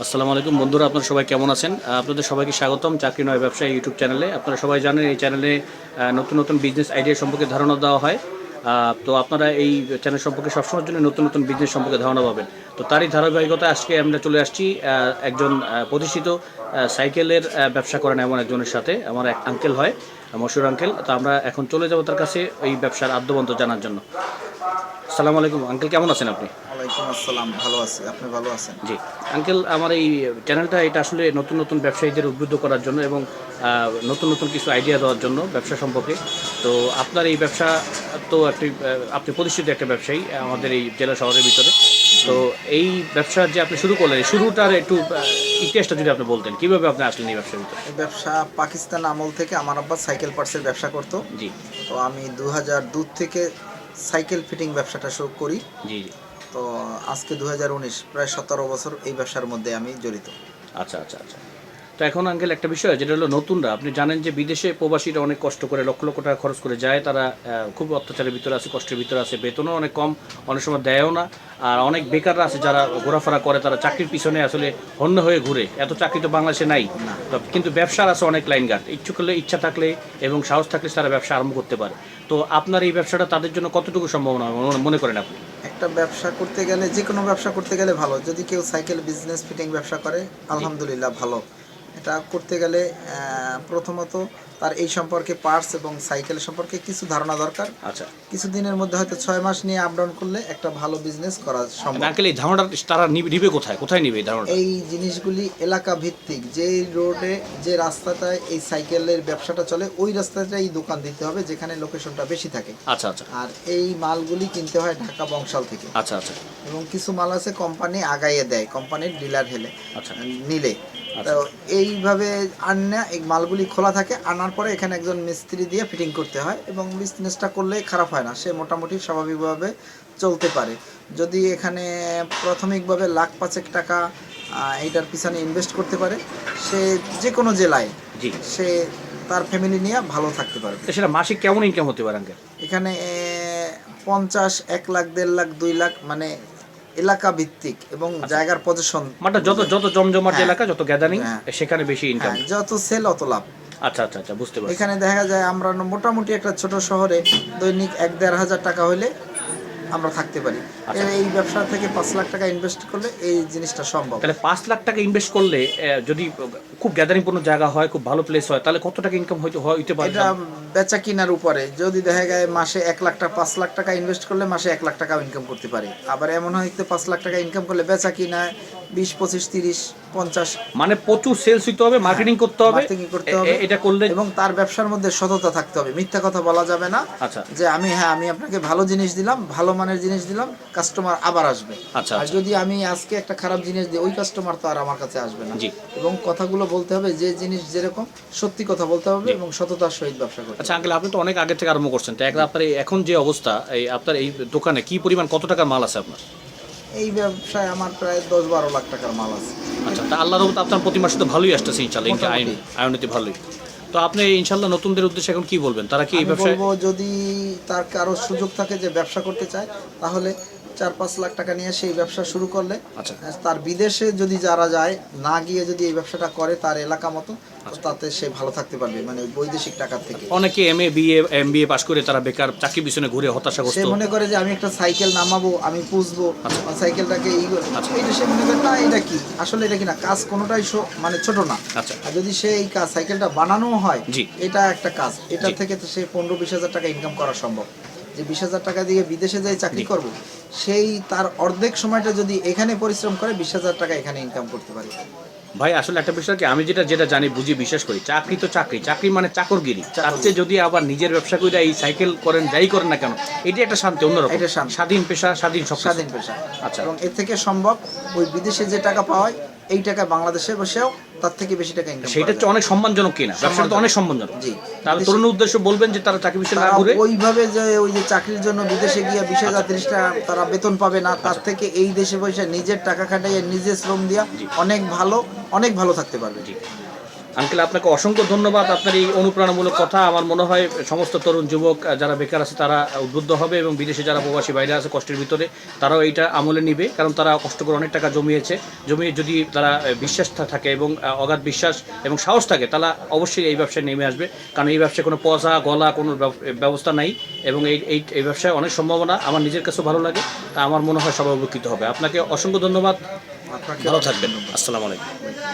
আসসালামু আলাইকুম। বন্ধুরা, আপনারা সবাই কেমন আছেন? আপনাদের সবাইকে স্বাগতম চাকরি নয় ব্যবসা ইউটিউব চ্যানেলে। আপনারা সবাই জানেন, এই চ্যানেলে নতুন নতুন বিজনেস আইডিয়া সম্পর্কে ধারণা দেওয়া হয়। তো আপনারা এই চ্যানেল সম্পর্কে সবসময়ের জন্য নতুন নতুন বিজনেস সম্পর্কে ধারণা পাবেন। তো তারই ধারাবাহিকতা আজকে আমরা চলে আসছি একজন প্রতিষ্ঠিত সাইকেলের ব্যবসা করেন এমন একজনের সাথে। আমার এক আঙ্কেল হয়, মশুর আঙ্কেল তো আমরা এখন চলে যাব তার কাছে এই ব্যবসার আদ্যবন্ত জানার জন্য। আসসালামু আলাইকুম। আঙ্কেল কেমন আছেন আপনি? ওয়ালাইকুম আসসালাম ভালো আছি। আপনি ভালো আছেন? জি। আঙ্কেল আমার এই চ্যানেলটা এটা আসলে নতুন নতুন ব্যবসায়ীদের উদ্বুদ্ধ করার জন্য এবং নতুন নতুন কিছু আইডিয়া দেওয়ার জন্য ব্যবসা সম্পর্কে। তো আপনার এই ব্যবসা তো একটি আপনি প্রতিষ্ঠিত একটা ব্যবসায়ী আমাদের এই জেলা শহরের ভিতরে। তো এই ব্যবসা যে আপনি শুরু করলেন শুরুটার একটু ইতিহাসটা যদি আপনি বলতেন কীভাবে আপনি আসলেন এই ব্যবসার ভিতরে? ব্যবসা পাকিস্তান আমল থেকে আমার আব্বা সাইকেল পার্টসের ব্যবসা করতো। জি। তো আমি দু হাজার দু থেকে সাইকেল ফিটিং ব্যবসাটা শুরু করি। জি জি। তো আজকে দু প্রায় সতেরো বছর এই ব্যবসার মধ্যে আমি জড়িত। আচ্ছা আচ্ছা আচ্ছা। তো এখন, আঙ্কেল, একটা বিষয়, যেটা হলো নতুনরা। আপনি জানেন যে বিদেশে প্রবাসীরা অনেক কষ্ট করে, লক্ষ লক্ষ টাকা খরচ করে যায়। তারা খুব অত্যাচারের ভিতরে আছে, কষ্টের ভিতরে আছে, বেতনও অনেক কম, অনেক সময় দেয়ও না। আর অনেক বেকাররা আছে যারা ঘোরাফেরা করে, তারা চাকরির পিছনে আসলে হন্য হয়ে ঘুরে। এত চাকরি তো বাংলাদেশে নাই। কিন্তু ব্যবসার আছে অনেক লাইন গার্ড ইচ্ছুক হলে ইচ্ছা থাকলে এবং সাহস থাকলে তারা ব্যবসা আরম্ভ করতে পারে। তো আপনার এই ব্যবসাটা তাদের জন্য কতটুকু সম্ভাবনা মনে করেন আপনি? একটা ব্যবসা করতে গেলে, যে কোনো ব্যবসা করতে গেলে ভালো। যদি কেউ সাইকেল, বিজনেস, ফিটিং ব্যবসা করে, আলহামদুলিল্লাহ ভালো। এটা করতে গেলে প্রথমত তার এই সম্পর্কে পার্টস এবং সাইকেল সম্পর্কে কিছু ধারণা দরকার। আচ্ছা। কিছুদিনের মধ্যে হয়তো ছয় মাস নিয়ে আপ ডাউন করলে একটা ভালো বিজনেস করা সম্ভব। আঙ্কেল এই ধারণাটা তারা নিবে কোথায়? কোথায় নিবে এই ধারণাটা? এই জিনিসগুলি এলাকা ভিত্তিক। যে রোডে যে রাস্তাটায় এই সাইকেলের ব্যবসাটা চলে ওই রাস্তাটাই দোকান দিতে হবে যেখানে লোকেশনটা বেশি থাকে। আচ্ছা আচ্ছা। আর এই মালগুলি কিনতে হয় ঢাকা বংশাল থেকে। আচ্ছা আচ্ছা। এবং কিছু মাল আছে কোম্পানি আগাইয়ে দেয় কোম্পানির ডিলার হেলে আচ্ছা। নিলে। তো এইভাবে আনা এই মালগুলি খোলা থাকে আনার পরে এখানে একজন মিস্ত্রি দিয়ে ফিটিং করতে হয় এবং বিজনেসটা করলে খারাপ হয় না সে মোটামুটি স্বাভাবিকভাবে চলতে পারে। যদি এখানে প্রাথমিকভাবে লাখ পাঁচেক টাকা এইটার পিছনে ইনভেস্ট করতে পারে সে যে কোনো জেলায় জি। সে তার ফ্যামিলি নিয়ে ভালো থাকতে পারবে। তো সেটা মাসিক কেমন ইনকাম হতে পারে এখানে পঞ্চাশ এক লাখ দেড় লাখ দুই লাখ মানে এলাকা ভিত্তিক এবং জায়গার পজিশন মানে যত যত জমজমাট হ্যাঁ। এলাকা যত গ্যাদারিং। সেখানে বেশি ইনকাম হ্যাঁ যত সেল অত লাভ। আচ্ছা আচ্ছা আচ্ছা বুঝতে পারছি। এখানে দেখা যায় আমরা মোটামুটি একটা ছোট শহরে দৈনিক এক দেড় হাজার টাকা হলে আমরা থাকতে পারি। আচ্ছা। এই ব্যবসা থেকে পাঁচ লাখ টাকা ইনভেস্ট করলে এই জিনিসটা সম্ভব। তাহলে পাঁচ লাখ টাকা ইনভেস্ট করলে যদি খুব গ্যাদারিং পূর্ণ জায়গা হয় খুব ভালো প্লেস হয় তাহলে কত টাকা ইনকাম হয়তো হইতে পারে? এটা বেচা কিনার উপরে। যদি দেখা যায় মাসে এক লাখ টাকা পাঁচ লাখ টাকা ইনভেস্ট করলে মাসে এক লাখ টাকা ইনকাম করতে পারে। আবার এমন হয়তো পাঁচ লাখ টাকা ইনকাম করলে বেচা কিনা বিশ পঁচিশ তিরিশ পঞ্চাশ। মানে প্রচুর সেলস হইতে হবে মার্কেটিং করতে হবে। মার্কেটিং করতে হবে। এটা করলে এবং তার ব্যবসার মধ্যে সততা থাকতে হবে। মিথ্যা কথা বলা যাবে না। আচ্ছা। যে আমি হ্যাঁ আমি আপনাকে ভালো জিনিস দিলাম ভালো মানের জিনিস দিলাম কাস্টমার আবার আসবে। আচ্ছা, আর আচ্ছা। যদি আমি আজকে একটা খারাপ জিনিস দিই ওই কাস্টমার তো আর আমার কাছে আসবে না। এবং কথাগুলো বলতে হবে যে জিনিস যেরকম সত্যি কথা বলতে হবে এবং সততার সহিত ব্যবসা করতে আচ্ছা আঙ্কেল আপনি তো অনেক আগে থেকে আরম্ভ করছেন। তো আপনার এখন যে অবস্থা এই আপনার এই দোকানে কি পরিমাণ কত টাকার মাল আছে আপনার? এই ব্যবসায় আমার প্রায় দশ বারো লাখ টাকার মাল আছে। আচ্ছা তা আল্লাহর রহমতে আপনার প্রতি মাসে তো ভালোই আসতেছে ইনশাল্লাহ আইন। আয়নতি ভালোই। তো আপনি ইনশাল্লাহ নতুনদের উদ্দেশ্যে এখন কি বলবেন? তারা কি এই ব্যবসায় যদি তার কারও সুযোগ থাকে যে ব্যবসা করতে চায় তাহলে চার পাঁচ লাখ টাকা নিয়ে সেই ব্যবসা শুরু করলে। আচ্ছা। তার বিদেশে যদি যারা যায় না গিয়ে যদি এই ব্যবসাটা করে তার এলাকা মতো তাতে সে ভালো থাকতে পারবে মানে বৈদেশিক টাকার থেকে। অনেকে M A BA M BA পাশ করে তারা বেকার চাকরি পিছনে ঘুরে হতাশাগ্রস্ত। সে মনে করে যে আমি একটা সাইকেল নামাবো আমি পুষবো সাইকেলটাকে এই আচ্ছা। এইটা সে মনে করে না এটা কি? আসলে এটা কি না? কাজ কোনোটাই শো- মানে ছোট না। আচ্ছা। আর যদি সে এই কাজ সাইকেলটা বানানো হয় এটা একটা কাজ। এটা থেকে তো সে পনেরো বিশ হাজার টাকা ইনকাম করা সম্ভব। যে বিশ হাজার টাকা দিয়ে বিদেশে যাই চাকরি করব সেই তার অর্ধেক সময়টা যদি এখানে পরিশ্রম করে বিশ হাজার টাকা এখানে ইনকাম করতে পারে। ভাই আসলে একটা বিষয় কি আমি যেটা যেটা জানি বুঝি বিশ্বাস করি চাকরি তো চাকরি চাকরি মানে চাকরগিরি। চেয়ে যদি আবার নিজের ব্যবসা করে এই সাইকেল করেন যাই করেন না কেন এটা একটা শান্তি অন্যরকম। এটা স্বাধীন পেশা স্বাধীন সব স্বাধীন পেশা। আচ্ছা। এবং এর থেকে সম্ভব ওই বিদেশে যে টাকা পাওয়া হয় এই টাকা বাংলাদেশে বসেও তার থেকে বেশি টাকা ইনকাম সেটা হচ্ছে অনেক সম্মানজনক কিনা ব্যবসাটা তো অনেক সম্মানজনক। জি। তাহলে তরুণ উদ্দেশ্য বলবেন যে তারা চাকরি বিষয়ে না ঘুরে ওইভাবে যে ওই যে চাকরির জন্য বিদেশে গিয়ে বিশ হাজার তিরিশ টাকা তারা বেতন পাবে না তার থেকে এই দেশে বসে নিজের টাকা খাটাইয়ে নিজে শ্রম দিয়া অনেক ভালো অনেক ভালো থাকতে পারবে। জি। আঙ্কেল, আপনাকে অসংখ্য ধন্যবাদ। আপনার এই অনুপ্রেরণামূলক কথা। আমার মনে হয় সমস্ত তরুণ যুবক যারা বেকার আছে, তারা উদ্বুদ্ধ হবে এবং বিদেশে যারা প্রবাসী বাইরে আছে, কষ্টের ভিতরে, তারাও এইটা আমলে নিবে। কারণ তারা কষ্ট করে অনেক টাকা জমিয়েছে। জমিয়ে যদি তারা বিশ্বাস থাকে এবং অগাধ বিশ্বাস এবং সাহস থাকে তারা অবশ্যই এই ব্যবসায় নেমে আসবে। কারণ এই ব্যবসায় কোনো পয়সা গলা, কোনো ব্যব- ব্যবস্থা নাই এবং এই এই এই ব্যবসায় অনেক সম্ভাবনা। আমার নিজের কাছেও ভালো লাগে, তা আমার মনে হয় সবাই উপকৃত হবে। আপনাকে অসংখ্য ধন্যবাদ। ভালো থাকবেন। আসসালামু আলাইকুম।